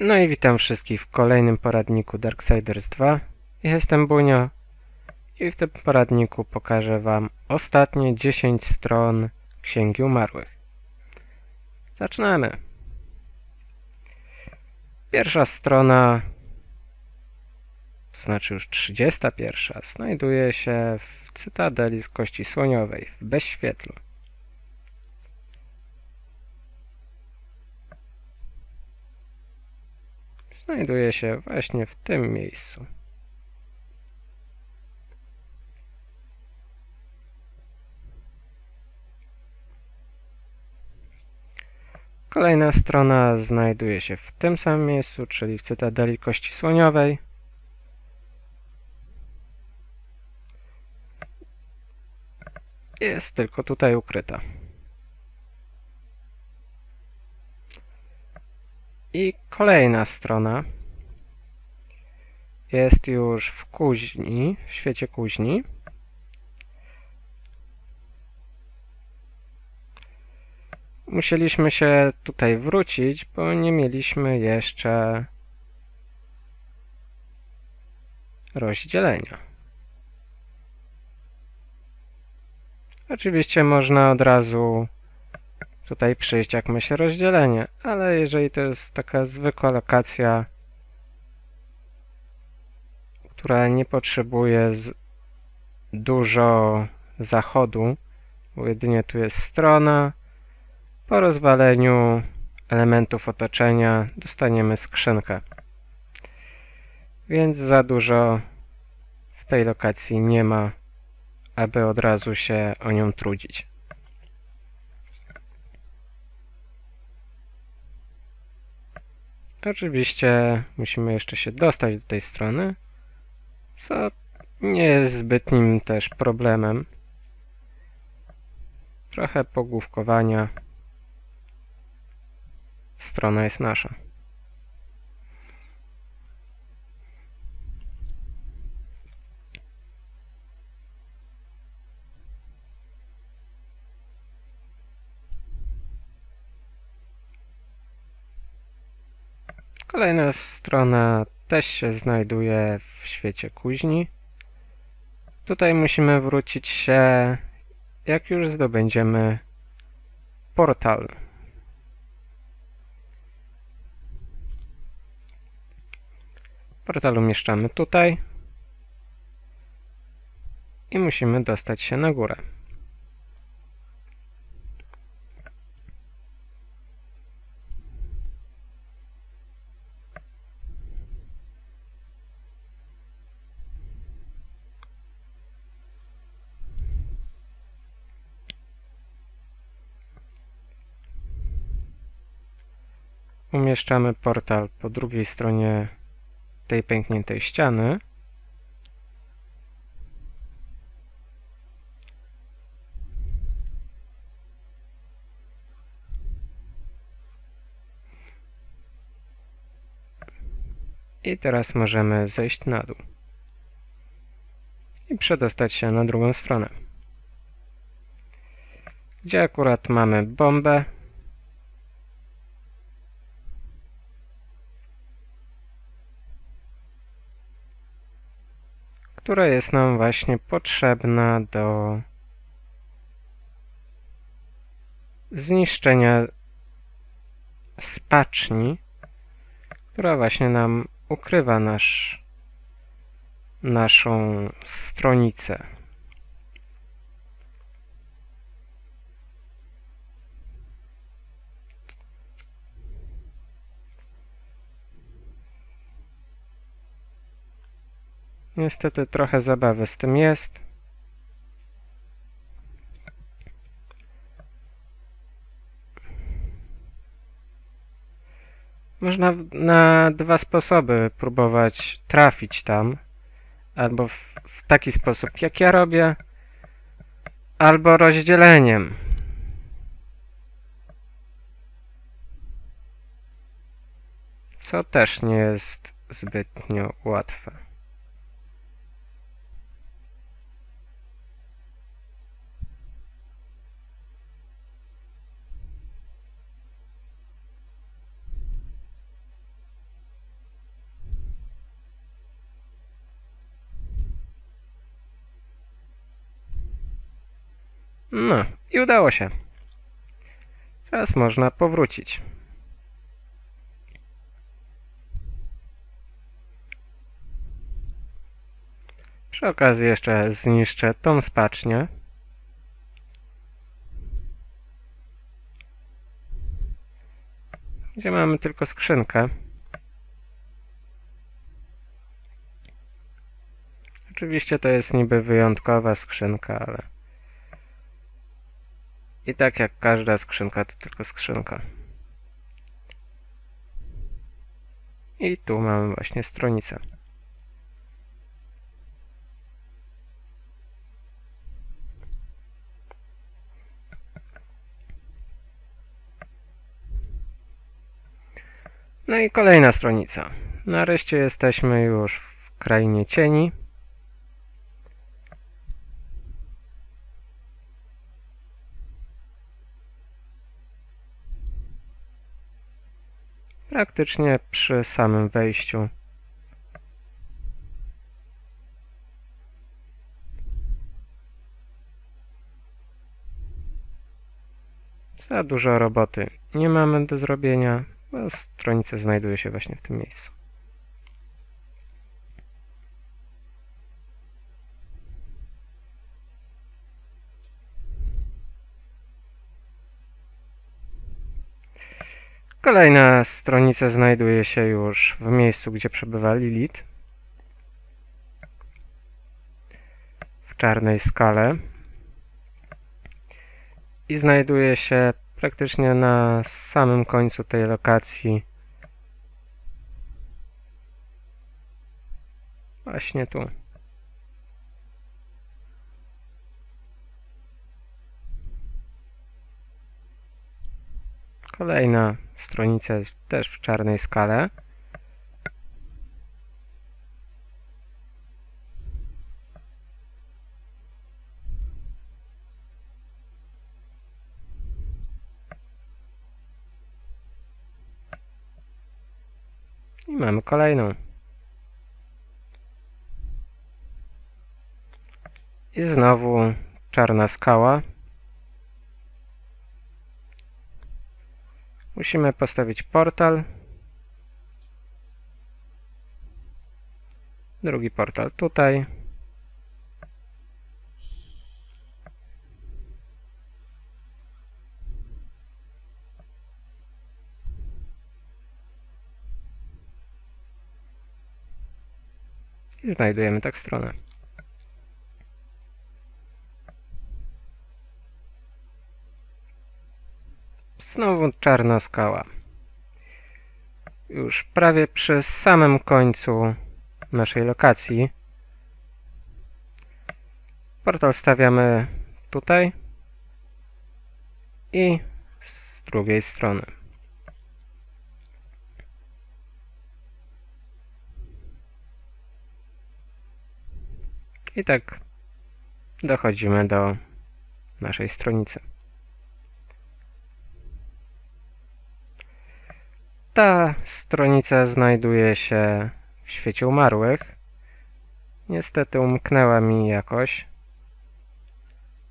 No i witam wszystkich w kolejnym poradniku Darksiders 2. Jestem Bunio i w tym poradniku pokażę Wam ostatnie 10 stron Księgi Umarłych. Zaczynamy. Pierwsza strona, to znaczy już 31, znajduje się w Cytadeli z Kości Słoniowej w Bezświetlu. Znajduje się właśnie w tym miejscu. Kolejna strona znajduje się w tym samym miejscu, czyli w Cytadeli Kości Słoniowej. Jest tylko tutaj ukryta. I kolejna strona jest już w kuźni, w świecie kuźni. Musieliśmy się tutaj wrócić, bo nie mieliśmy jeszcze rozdzielenia. Oczywiście można od razu tutaj przyjść, jak ma się rozdzielenie, ale jeżeli to jest taka zwykła lokacja, która nie potrzebuje dużo zachodu, bo jedynie tu jest strona, po rozwaleniu elementów otoczenia dostaniemy skrzynkę. Więc za dużo w tej lokacji nie ma, aby od razu się o nią trudzić. Oczywiście musimy jeszcze się dostać do tej strony, co nie jest zbytnim też problemem. Trochę pogłówkowania. Strona jest nasza. Kolejna strona też się znajduje w świecie kuźni. Tutaj musimy wrócić się, jak już zdobędziemy portal. Portal umieszczamy tutaj i musimy dostać się na górę. Umieszczamy portal po drugiej stronie tej pękniętej ściany. I teraz możemy zejść na dół i przedostać się na drugą stronę, gdzie akurat mamy bombę która jest nam właśnie potrzebna do zniszczenia spaczni, która właśnie nam ukrywa nasz, naszą stronicę. Niestety trochę zabawy z tym jest. Można na dwa sposoby próbować trafić tam. Albo w, w taki sposób, jak ja robię, albo rozdzieleniem. Co też nie jest zbytnio łatwe. No, i udało się. Teraz można powrócić. Przy okazji jeszcze zniszczę tą spacznię. Gdzie mamy tylko skrzynkę. Oczywiście to jest niby wyjątkowa skrzynka, ale... I tak jak każda skrzynka, to tylko skrzynka. I tu mamy właśnie stronicę. No i kolejna stronica. Nareszcie jesteśmy już w krainie cieni. Praktycznie przy samym wejściu. Za dużo roboty nie mamy do zrobienia, bo stronica znajduje się właśnie w tym miejscu. Kolejna stronica znajduje się już w miejscu, gdzie przebywa Lilith. W czarnej skale. I znajduje się praktycznie na samym końcu tej lokacji. Właśnie tu. Kolejna stronica też w czarnej skale. I mamy kolejną. I znowu czarna skała. Musimy postawić portal. Drugi portal tutaj. I znajdujemy tak stronę. Znowu czarna skała. Już prawie przy samym końcu naszej lokacji. Portal stawiamy tutaj i z drugiej strony. I tak dochodzimy do naszej stronicy. Ta stronica znajduje się w świecie umarłych. Niestety umknęła mi jakoś,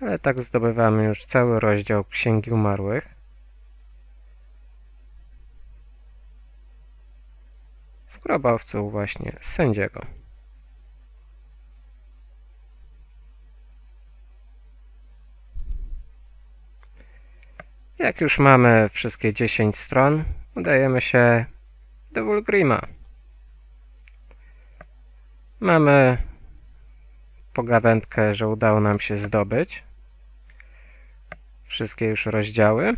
ale tak zdobywamy już cały rozdział Księgi Umarłych. W grobowcu właśnie sędziego. Jak już mamy wszystkie 10 stron, udajemy się do Wulgrima. Mamy pogawędkę, że udało nam się zdobyć wszystkie już rozdziały.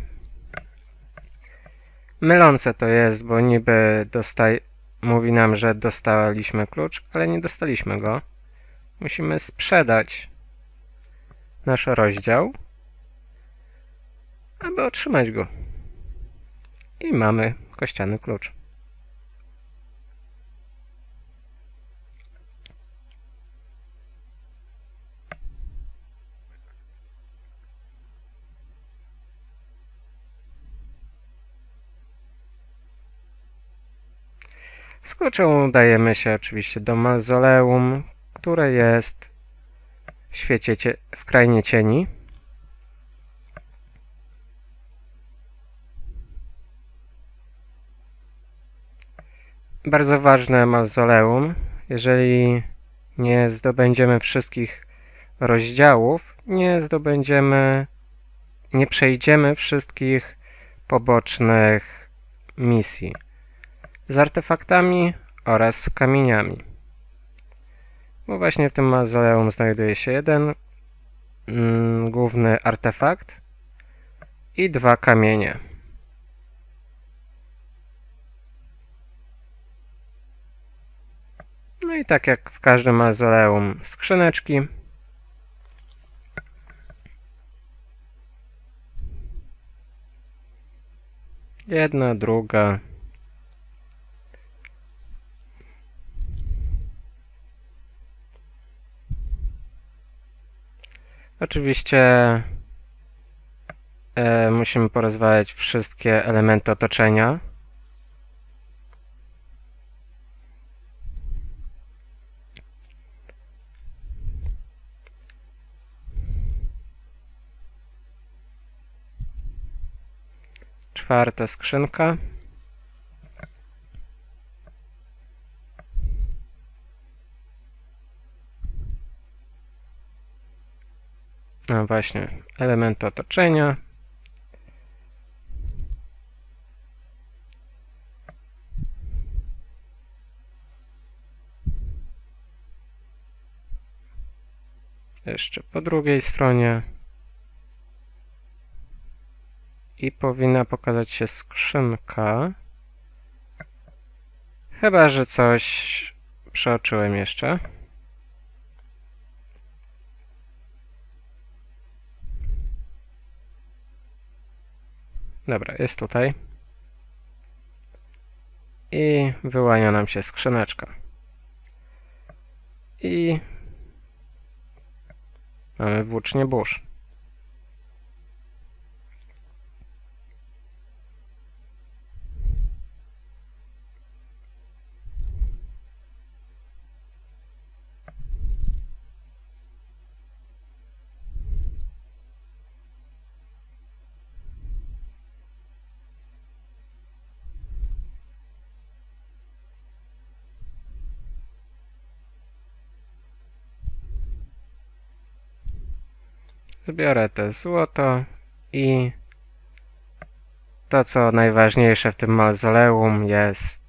Mylące to jest, bo niby dostaj mówi nam, że dostaliśmy klucz, ale nie dostaliśmy go. Musimy sprzedać nasz rozdział, aby otrzymać go. I mamy kościany klucz. Z kluczem udajemy się oczywiście do mauzoleum, które jest w świecie, cie w krainie cieni. Bardzo ważne mauzoleum. Jeżeli nie zdobędziemy wszystkich rozdziałów, nie zdobędziemy, nie przejdziemy wszystkich pobocznych misji z artefaktami oraz kamieniami. Bo właśnie w tym mauzoleum znajduje się jeden mm, główny artefakt i dwa kamienie. No i tak jak w każdym mauzoleum skrzyneczki. Jedna, druga. Oczywiście e, musimy porozwalać wszystkie elementy otoczenia. Czwarta skrzynka. No właśnie, elementy otoczenia. Jeszcze po drugiej stronie. I powinna pokazać się skrzynka. Chyba, że coś przeoczyłem jeszcze. Dobra, jest tutaj. I wyłania nam się skrzyneczka. I mamy włócznie burz. Zbiorę te złoto i to, co najważniejsze w tym mauzoleum jest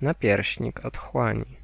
napierśnik otchłani.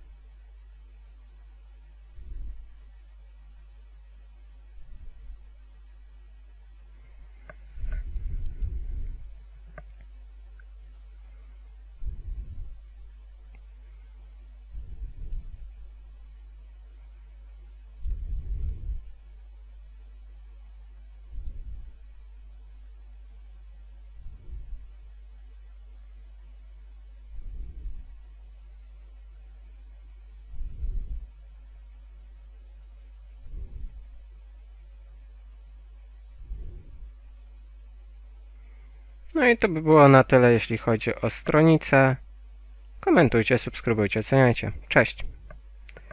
No i to by było na tyle, jeśli chodzi o stronicę. Komentujcie, subskrybujcie, oceniajcie. Cześć!